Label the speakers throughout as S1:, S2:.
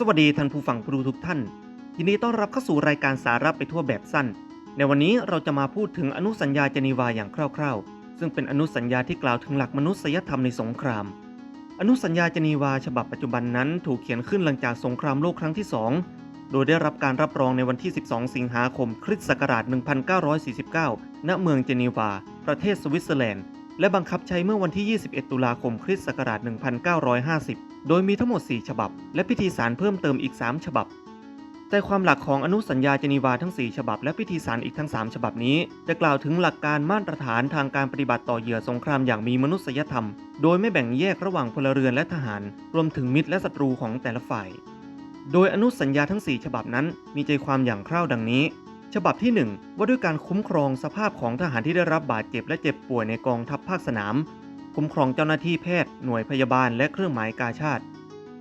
S1: สวัสดีท่านผู้ฟังผู้ดูทุกท่าน ยินดีต้อนรับเข้าสู่รายการสาระไปทั่วแบบสั้น ในวันนี้เราจะมาพูดถึงอนุสัญญาเจนีวาอย่างคร่าวๆ ซึ่งเป็นอนุสัญญาที่กล่าวถึงหลักมนุษยธรรมในสงคราม อนุสัญญาเจนีวาฉบับปัจจุบันนั้นถูกเขียนขึ้นหลังจากสงครามโลกครั้งที่ 2 โดยได้รับการรับรองในวันที่ 12 สิงหาคม คริสต์ศักราช 1949 ณ เมืองเจนีวา ประเทศสวิตเซอร์แลนด์ และบังคับใช้เมื่อวันที่ 21 ตุลาคมคริสต์ศักราช 1950 โดยมีทั้งหมด 4 ฉบับ และพิธีสารเพิ่มเติมอีก 3 ฉบับ ใจความหลักของอนุสัญญาเจนีวาทั้ง 4 ฉบับ และพิธีสารอีกทั้ง 3 ฉบับนี้ จะกล่าวถึงหลักการมาตรฐานทางการปฏิบัติต่อเหยื่อสงครามอย่างมีมนุษยธรรม โดยไม่แบ่งแยกระหว่างพลเรือนและทหาร รวมถึงมิตรและศัตรูของแต่ละฝ่าย โดยอนุสัญญาทั้ง 4 ฉบับนั้น มีใจความอย่างคร่าวดังนี้ ฉบับที่ 1 ว่าด้วยการคุ้มครองสภาพของทหารที่ได้รับบาดเจ็บและเจ็บป่วยในกองทัพภาคสนาม คุ้มครองเจ้าหน้าที่แพทย์หน่วยพยาบาลและเครื่องหมายกาชาติ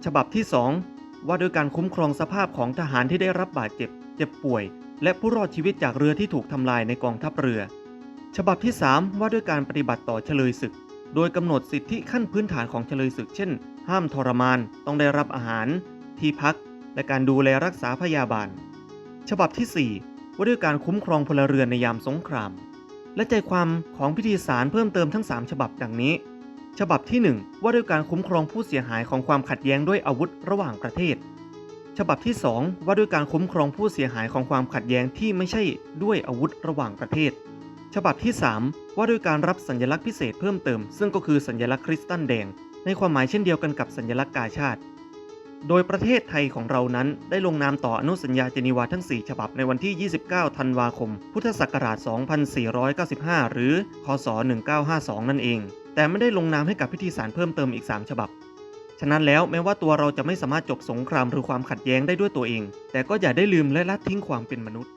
S1: ฉบับที่ 2 ว่าด้วยการคุ้มครองสภาพของทหารที่ได้รับบาดเจ็บ เจ็บป่วย และผู้รอดชีวิตจากเรือที่ถูกทำลายในกองทัพเรือ ฉบับที่ 3 ว่าด้วยการปฏิบัติต่อเฉลยศึก โดยกำหนดสิทธิขั้นพื้นฐานของเฉลยศึก เช่น ห้ามทรมาน ต้องได้รับอาหาร ที่พัก และการดูแลรักษาพยาบาล ฉบับที่ 4 ว่าด้วยการคุ้มครองพลเรือนในยามสงคราม และใจความของพิธีสารเพิ่มเติมทั้ง 3 ฉบับดังนี้ ฉบับที่ 1 ว่าด้วยการคุ้มครองผู้เสียหายของความขัดแย้งด้วยอาวุธระหว่างประเทศ ฉบับที่ 2 ว่าด้วยการคุ้มครองผู้เสียหายของความขัดแย้งที่ไม่ใช่ด้วยอาวุธระหว่างประเทศ ฉบับที่ 3 ว่าด้วยการรับสัญลักษณ์พิเศษเพิ่มเติม ซึ่งก็คือสัญลักษณ์คริสตัลแดง ในความหมายเช่นเดียวกันกับสัญลักษณ์กาชาติ โดยประเทศไทยของเรานั้นได้ลงนามต่ออนุสัญญาเจนีวาทั้ง 4 ฉบับในวันที่ 29 ธันวาคม พุทธศักราช 2495 หรือ คศ 1952 นั่นเอง แต่ไม่ได้ลงนามให้กับพิธีสารเพิ่มเติมอีก 3 ฉบับ ฉะนั้นแล้วแม้ว่าตัวเราจะไม่สามารถจบสงครามหรือความขัดแย้งได้ด้วยตัวเอง แต่ก็อย่าได้ลืมและละทิ้งความเป็นมนุษย์